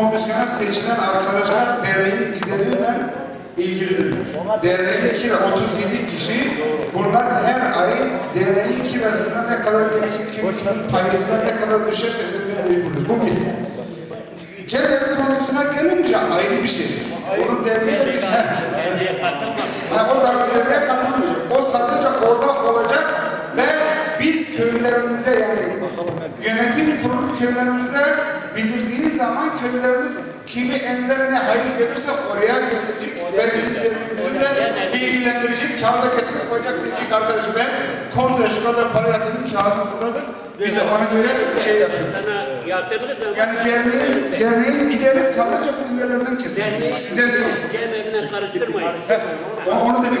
komisyona seçilen arkadaşlar derneğin gideriyle ilgilidirler. Derneğin kira 37 kişi bunlar her ay derneğin kirasına ne kadar kim kimin faizine ne kadar düşerse ödemeli burada. Bu bir. Cennet konusuna gelince ayrı bir şey. Bunu derneğe bir... Ha, o da derneğe katılmayacak. O sadece orada olacak ve biz köylerimize yani yönetim kurulu köylerimize bildirdiği zaman köylerimiz kimi ellerine hayır gelirse oraya gönderecek ve bizim derneğimizi de bilgilendirecek, kağıda getirip koyacak diyecek arkadaş ben kontra şu kadar para yatırdım kağıdı buradadır. Biz de ona göre şey yapıyoruz. Yani derneğin, derneğin gideri sadece bu üyelerden kesilir. Size diyorum. Cem evine karıştırmayın. Onu demek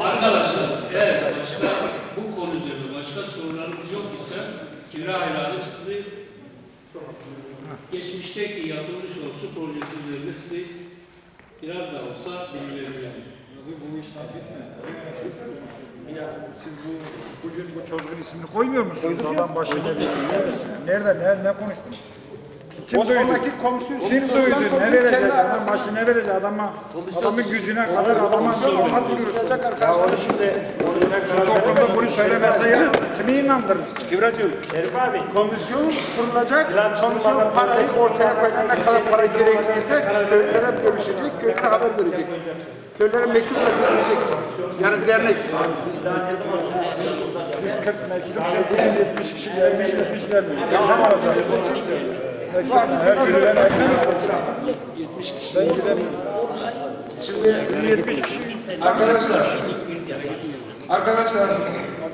Arkadaşlar eğer başka bu konu üzerinde başka sorularınız yok ise kira ilanı sizi geçmişteki yapılmış olsun projesi üzerinde sizi biraz da olsa bilgilendireceğim. Bu işler siz bu bugün bu çocuğun ismini koymuyor musunuz? Adam başına Nerede? Ne, ne konuştunuz? Kim O duydu? sonraki komisyon- Kim sosyal duydu? komisyon Ne verecek? kendi Adam arasında- başına verecek adama. Adamın gücüne kadar adama ona duruyorsun. Ya onu şimdi şu toplumda bunu söylemese ya kimi inandırırsın? Kivracığım, komisyon kurulacak, komisyon parayı ortaya koyacak, ne kadar para gerekliyse köylere bölüşecek, köylere haber verecek. Köylere mektupla verilecek. Yani dernek. Biz 40 mektup da bugün 70 kişi gelmiş 70 gelmiyor. Ben alacağım. Her gün ben ekmek 70 kişi. Şimdi 70 kişi. arkadaşlar, arkadaşlar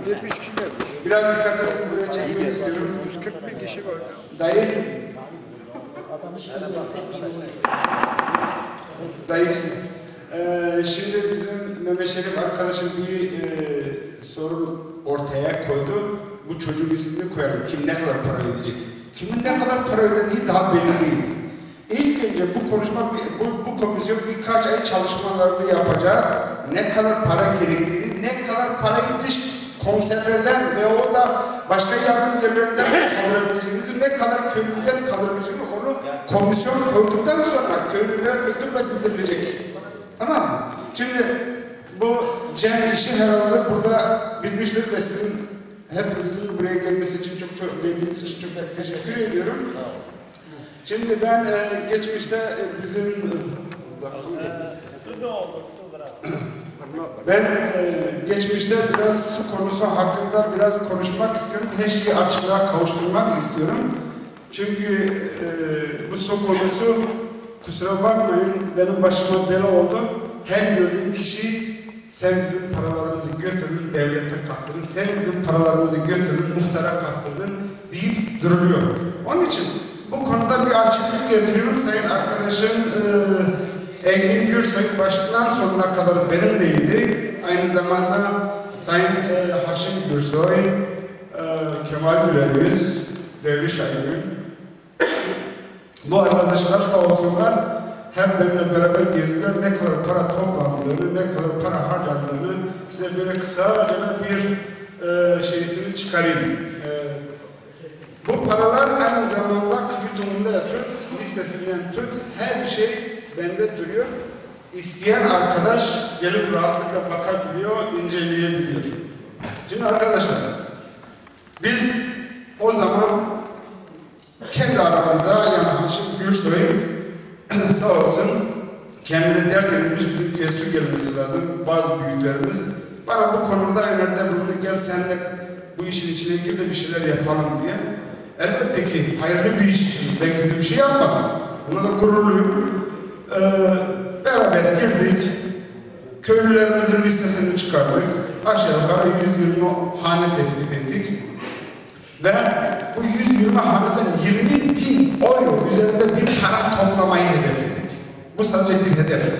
70 kişi gelmiş. biraz dikkatinizi buraya çekmek istiyorum. 141 kişi var. Dayı. Dayı şimdi. Ee, şimdi bizim Mehmet Şerif arkadaşım bir e, sorun ortaya koydu. Bu çocuğun ismini koyalım. Kim ne kadar para ödeyecek? Kimin ne kadar para ödediği daha belli değil. İlk önce bu konuşma, bu, bu komisyon birkaç ay çalışmalarını yapacak. Ne kadar para gerektiğini, ne kadar parayı dış konserlerden ve o da başka yardım yerlerinden kaldırabileceğimizi, ne kadar köylüden kaldırabileceğimizi onu komisyon koyduktan sonra köylülere mektupla bildirilecek. Tamam mı? Şimdi bu Cem işi herhalde burada bitmiştir ve sizin hepinizin buraya gelmesi için çok çok geldiğiniz için çok çok teşekkür ediyorum. Şimdi ben e, geçmişte e, bizim ben e, geçmişte biraz su konusu hakkında biraz konuşmak istiyorum. Her şeyi açıklığa kavuşturmak istiyorum. Çünkü e, bu su konusu kusura bakmayın benim başıma bela oldu. Her gördüğüm kişi sen bizim paralarımızı götürdün devlete kattırdın, sen bizim paralarımızı götürdün muhtara kattırdın deyip duruluyor. Onun için bu konuda bir açıklık getiriyorum. Sayın arkadaşım e, Engin Gürsoy başından sonuna kadar benimleydi. Aynı zamanda Sayın e, Haşim Gürsoy, e, Kemal Gülerüz, Derviş Aygün. Bu arkadaşlar sağ olsunlar hem benimle beraber gezdiler ne kadar para toplandığını, ne kadar para harcandığını size böyle kısaca bir e, şeysini çıkarayım. E, bu paralar aynı zamanda Kvitum'da tut, listesinden tut, her şey bende duruyor. İsteyen arkadaş gelip rahatlıkla bakabiliyor, inceleyebiliyor. Şimdi arkadaşlar, biz o zaman kendi aramızda sağ olsun kendine dert edilmiş bizim tesir gelmesi lazım bazı büyüklerimiz. Bana bu konuda öneride bulundu gel senle bu işin içine gir de bir şeyler yapalım diye. Elbette ki hayırlı bir iş için ben kötü bir şey yapmadım. Buna da gururluyum. Ee, beraber girdik. Köylülerimizin listesini çıkardık. Aşağı yukarı 120 hane tespit ettik. Ve bu 120 haneden 20 bin euro üzerinde bir hedefledik. Bu sadece bir hedef.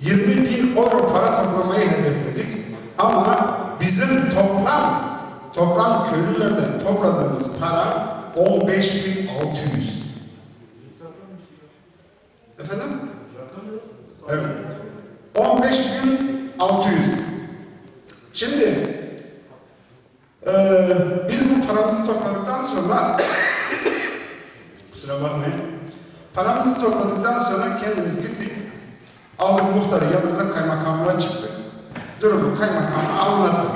20 bin euro para toplamayı hedefledik. Ama bizim toplam toplam köylülerden topladığımız para 15.600. Efendim? Evet. 15.600. Şimdi eee biz bu paramızı topladıktan sonra kusura bakmayın. Paramızı topladıktan sonra kendimiz gittik. Aldık muhtarı yanımıza kaymakamlığa çıktık. Durumu kaymakama anlattık.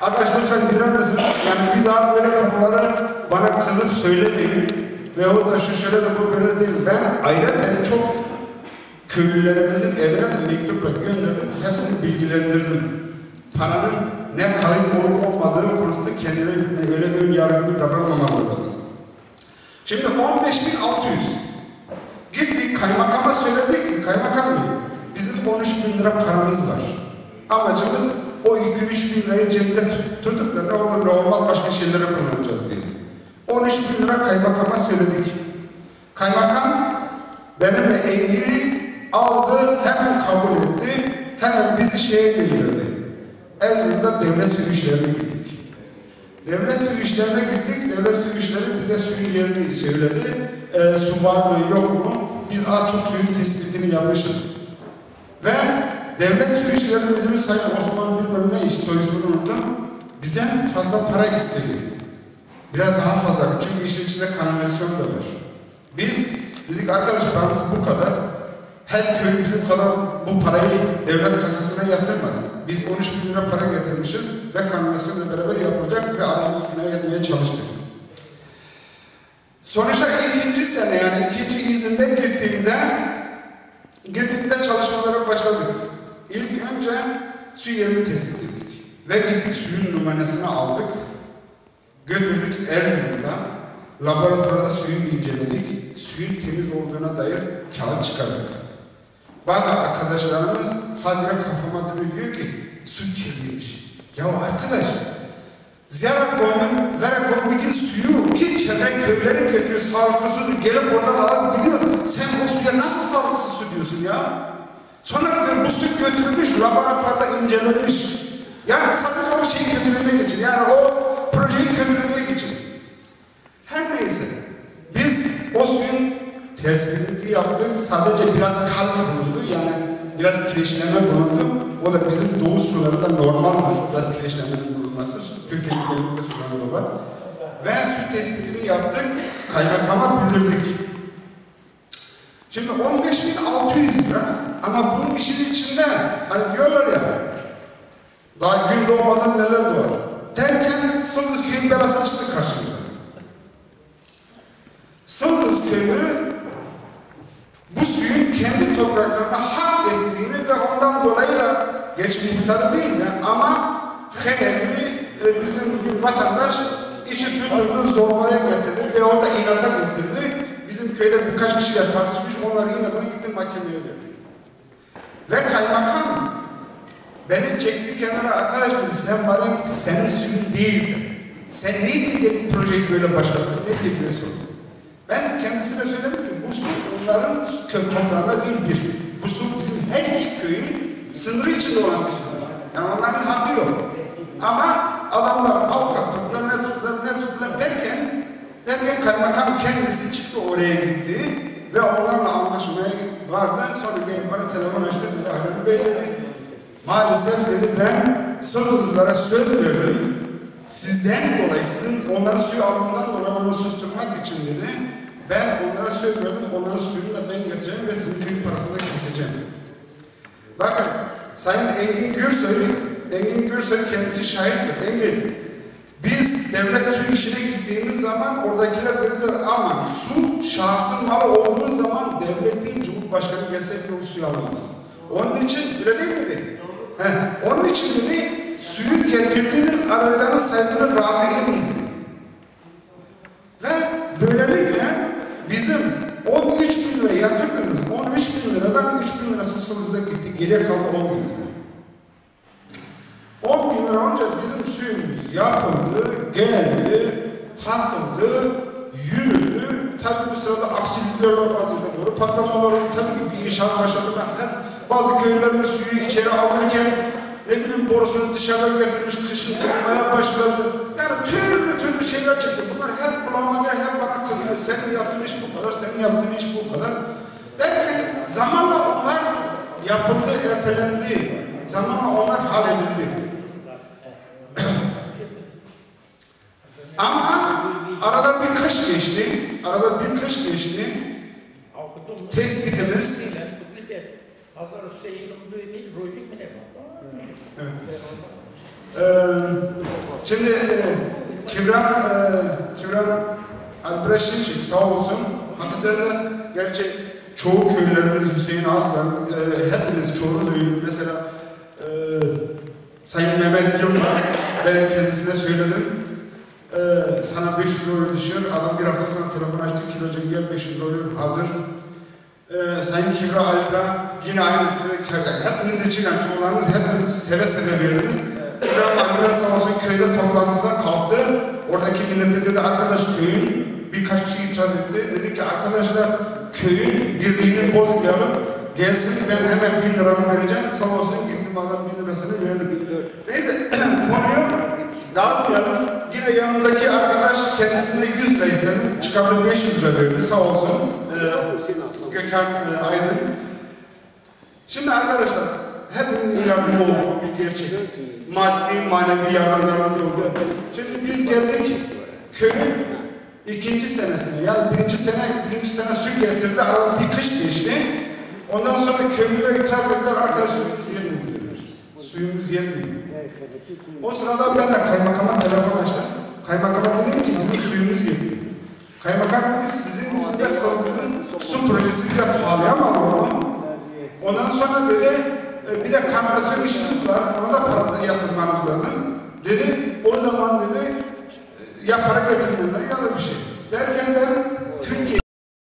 Arkadaş lütfen dinler misiniz? Yani bir daha böyle konuları bana kızıp söylemeyin. Ve o da şu şöyle de bu böyle de değil. Ben ayrıca çok köylülerimizin evine de mektupla gönderdim. Hepsini bilgilendirdim. Paranın ne kayıp olup olmadığı konusunda kendileri öyle ön yargılı davranmamalı lazım. Şimdi 15.600 Gittik kaymakama söyledik ki kaymakam bey bizim 13 bin lira paramız var. Amacımız o 2-3 bin lirayı cebinde tut- tutup da ne olur ne olmaz başka şeylere kullanacağız dedi. 13 bin lira kaymakama söyledik. Kaymakam benimle ilgili aldı hemen kabul etti. Hemen bizi şeye bildirdi. Erzurum'da devlet su işlerine gittik. Devlet su işlerine gittik. Devlet su işleri bize suyun yerini söyledi. Ee, su var mı yok mu? Biz az çok suyun tespitini yapmışız. Ve devlet su işleri müdürü Sayın Osman bilmem ne iş soy ismini unuttum. Bizden fazla para istedi. Biraz daha fazla. Çünkü işin içinde kanalizasyon da var. Biz dedik arkadaş paramız bu kadar. Her köy bizim kadar bu parayı devlet kasasına yatırmaz. Biz 13 bin lira para getirmişiz ve kanalizasyonla beraber yapılacak ve adamı ikna etmeye çalıştık. Sonuçta sene yani ikinci izinde gittiğimde gittiğimde çalışmalara başladık. İlk önce su yerini tespit ettik. Ve gittik suyun numarasını aldık. Götürdük Erzurum'da. Laboratuvarda suyu inceledik. Suyun temiz olduğuna dair kağıt çıkardık. Bazı arkadaşlarımız habire kafama duruyor diyor ki su kirliymiş. Ya arkadaş Ziyarabon'un, Ziyarabon'daki suyu ki çevre köylere getiriyor, sağlıklı sudur, gelip oradan alıp gidiyor. Sen o suya nasıl sağlıksız su diyorsun ya? Sonra diyor, bu su götürülmüş, laboratuvarda incelenmiş. Yani sadece o şeyi kötülemek için, yani o projeyi kötülemek için. Her neyse, biz o suyun tespiti yaptık, sadece biraz kalk bulundu, yani biraz kireçleme bulundu. O da bizim doğu sularında normaldir, biraz kireçlemenin bulunması. Türkiye'nin genellikle sularında var. Ve su tespitini yaptık, kaymakama bildirdik. Şimdi 15.600 lira ama bunun işin içinde hani diyorlar ya daha gün doğmadan neler doğar. Derken Sıldız köyün belası çıktı karşımıza. Sıldız köyü bu suyun kendi topraklarına hak ettiğini ve ondan dolayı da geç muhtarı değil ya ama bir vatandaş işi tutturdu zorbalaya getirdi ve o da inata getirdi. Bizim köyde birkaç kişiyle tartışmış onları inadına gitti mahkemeye verdi. Ve kaymakam beni çekti kenara arkadaş dedi sen bana senin suyun değilsin. Sen ne diye projeyi böyle başlattın ne diye diye sordu. Ben de kendisine söyledim ki bu su onların köy toprağına değil bir. Bu su bizim her iki köyün sınırı içinde olan bir sudur. Yani onların hakkı yok. Ama adamlar avukat tuttular, ne tuttular, ne tuttular derken derken kaymakam kendisi çıktı oraya gitti ve onlarla anlaşmaya vardı. Sonra gelip bana telefon açtı dedi Halil Bey dedi. Maalesef dedi ben Sırrızlara söz veriyorum. Sizden dolayı, sizin onların suyu alımından dolayı onu susturmak için dedi. Ben onlara söz verdim, onların suyunu da ben getireceğim ve sizin köyün parasını da keseceğim. Bakın, Sayın Engin Gürsoy, Engin Gürsoy kendisi şahittir. Engin, biz devlet su işine gittiğimiz zaman oradakiler dediler ama su şahsın malı olduğu zaman devlet değil Cumhurbaşkanı gelse bile o suyu alamaz. Onun için öyle değil miydi? Heh, onun için dedi suyu getirdiğiniz arazinin sahibini razı edin dedi. Ve böylelikle bizim 13 bin lira yatırdığımız 13 bin liradan 3 bin lirası sınızda gitti. Geriye kaldı 10 bin lira. 10 bin lira önce bizim suyumuz yapıldı, geldi, takıldı, yürüdü. Tabi bu sırada aksilikler oluyor, bazı yerde boru patlamalar. Tabii ki bir inşaat başladı. Ben hep bazı köylerin suyu içeri alırken ne bileyim borusunu dışarıda getirmiş, kışın durmaya başladı. Yani türlü türlü şeyler çıktı. Bunlar hep kulağıma gel, hep bana kızıyor. Senin yaptığın iş bu kadar, senin yaptığın iş bu kadar. Derken zamanla onlar yapıldı, ertelendi. Zamanla onlar halledildi. Ama arada bir kış geçti, arada bir kış geçti. Tespitimiz var? Ee, şimdi e, Kibran, e, Kibran Alpreşinçik sağ olsun. Hakikaten de gerçi çoğu köylerimiz Hüseyin Aslan, e, hepiniz çoğunuz öyle. Mesela e, Sayın Mehmet Yılmaz, ben kendisine söyledim. E, sana 500 euro düşüyor. Adam bir hafta sonra telefon açtı. Kilocu gel 500 euro hazır. Ee, Sayın Kibra Alpra yine aynısı. Hepiniz için, yani çoğularınız hepiniz seve seve verdiniz. Kibra Alpra sağ olsun köyde toplantıda kalktı. Oradaki millete dedi arkadaş köyün birkaç kişi itiraz etti. Dedi ki arkadaşlar köyün birliğini bozmayalım. Gelsin ben hemen bin liramı vereceğim. Sağ olsun gittim adam bin lirasını verdim. Neyse konuyu dağıtmayalım. Yine yanımdaki arkadaş kendisine 100 lira istedim. Çıkardı 500 lira verdi sağ olsun. Ee, Gökhan e, Aydın. Şimdi arkadaşlar hepimizin yardımı oldu bir gerçek. Maddi, manevi yardımlarımız oldu. Şimdi biz geldik köyün ikinci senesine yani birinci sene birinci sene su getirdi arada bir kış geçti. Ondan sonra köylüler itiraz ettiler arkadaş suyumuz yetmiyor dediler. Suyumuz yetmiyor. O sırada ben de kaymakama telefon açtım. Kaymakama dedim ki bizim suyumuz yetmiyor. Kaymakam dedi sizin üniversitenizin su projesi bize pahalayamadı onu. Ondan sonra dedi e, bir de kanalizasyon işimiz var. Ona da para yatırmanız lazım. Dedi o zaman dedi e, ya para getirmeden ya da bir şey.